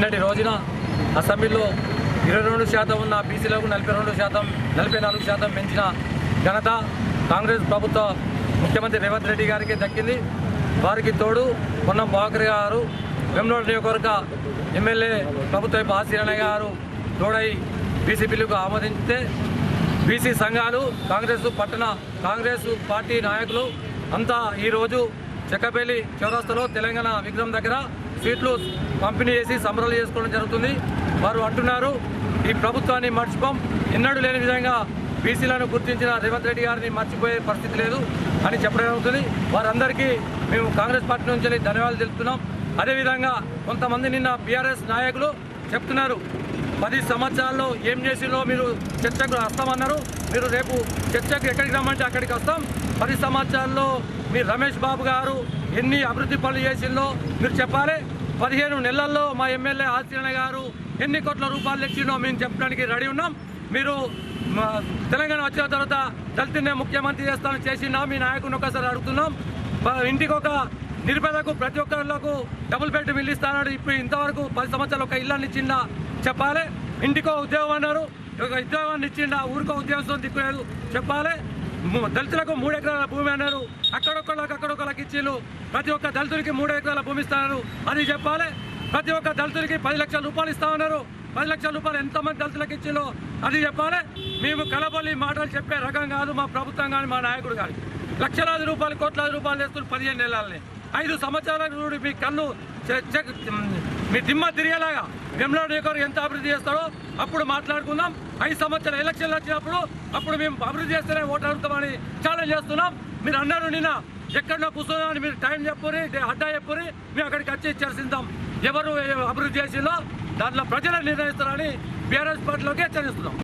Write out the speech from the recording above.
నిన్నటి రోజున అసెంబ్లీలో ఇరవై రెండు శాతం ఉన్న బీసీలకు నలభై రెండు శాతం నలభై నాలుగు శాతం పెంచిన ఘనత కాంగ్రెస్ ప్రభుత్వ ముఖ్యమంత్రి రేవంత్ రెడ్డి గారికి దక్కింది. వారికి తోడు పొన్నం భాకర్ గారు వెమ్లోడ్ నియోజకవర్గ ఎమ్మెల్యే ప్రభుత్వ ఆశీరణ గారు తోడై బీసీ బిల్లుకు ఆమోదించితే బీసీ సంఘాలు కాంగ్రెస్ పట్టణ కాంగ్రెస్ పార్టీ నాయకులు అంతా ఈరోజు చెక్కపల్లి చౌరస్తాలో తెలంగాణ విగ్రహం దగ్గర సీట్లు పంపిణీ చేసి సంబరాలు చేసుకోవడం జరుగుతుంది. వారు అంటున్నారు ఈ ప్రభుత్వాన్ని మర్చిపోం. ఎన్నడూ లేని విధంగా బీసీలను గుర్తించిన రేవంత్ రెడ్డి గారిని మర్చిపోయే పరిస్థితి లేదు అని చెప్పడం జరుగుతుంది. వారందరికీ మేము కాంగ్రెస్ పార్టీ నుంచి ధన్యవాదాలు తెలుపుతున్నాం. అదేవిధంగా కొంతమంది నిన్న బీఆర్ఎస్ నాయకులు చెప్తున్నారు పది సంవత్సరాల్లో ఏం చేసిందో మీరు చర్చకు వస్తామన్నారు. మీరు రేపు చర్చకు ఎక్కడికి రమ్మంటే అక్కడికి వస్తాం. పది సంవత్సరాల్లో మీ రమేష్ బాబు గారు ఎన్ని అభివృద్ధి పనులు చేసిందో మీరు చెప్పాలి. పదిహేను నెలల్లో మా ఎమ్మెల్యే ఆశీరణ గారు ఎన్ని కోట్ల రూపాయలు తెచ్చిందో మేము చెప్పడానికి రెడీ ఉన్నాం. మీరు తెలంగాణ వచ్చిన తర్వాత దళితున్నే ముఖ్యమంత్రి చేస్తానని చేసినా మీ నాయకుని ఒకసారి అడుగుతున్నాం. ఇంటికి ఒక నిరుపేదకు ప్రతి ఒక్కరికి డబుల్ బెడ్ ఇల్లు ఇస్తానని ఇప్పుడు ఇంతవరకు పది సంవత్సరాలు ఒక ఇల్లాన్ని ఇచ్చిందా చెప్పాలి. ఇంటికో ఉద్యోగం అన్నారు. ఒక ఉద్యోగాన్ని ఇచ్చిండా ఊరికో ఉద్యోగం దిక్కులేదు చెప్పాలి. దళితులకు మూడు ఎకరాల భూమి అన్నారు. అక్కడొక్కళ్ళకి అక్కడొక్కళ్ళకి ఇచ్చిళ్ళు. ప్రతి ఒక్క దళితుడికి మూడు ఎకరాల భూమి ఇస్తున్నారు అది చెప్పాలి. ప్రతి ఒక్క దళితుడికి పది లక్షల రూపాయలు ఇస్తామన్నారు పది లక్షల రూపాయలు ఎంతమంది దళితులకు ఇచ్చిలో అది చెప్పాలి. మేము కలబొల్లి మాటలు చెప్పే రకం కాదు మా ప్రభుత్వం కానీ మా నాయకుడు కానీ. లక్షలాది రూపాయలు కోట్లాది రూపాయలు చేస్తున్నారు పదిహేను నెలలని. ఐదు సంవత్సరాల మీ కన్ను చె- మీ దిమ్మ తిరిగేలాగా. వెమ్లాడు ఎంత అభివృద్ధి చేస్తాడో అప్పుడు మాట్లాడుకుందాం. ఐదు సంవత్సరాల ఎలక్షన్లు వచ్చినప్పుడు అప్పుడు మేము అభివృద్ధి చేస్తేనే ఓటు అడుగుతామని ఛాలెంజ్ చేస్తున్నాం. మీరు అన్నారు నిన్న ఎక్కడో కూర్చున్నామని మీరు టైం చెప్పురి అడ్డా చెప్పురి మేము అక్కడికి వచ్చి చర్చిద్దాం ఎవరు అభివృద్ధి చేసిందో దాంట్లో ప్రజలు నిర్ణయిస్తారని బీఆర్ఎస్ పార్టీలోకి హెచ్చరిస్తున్నాం.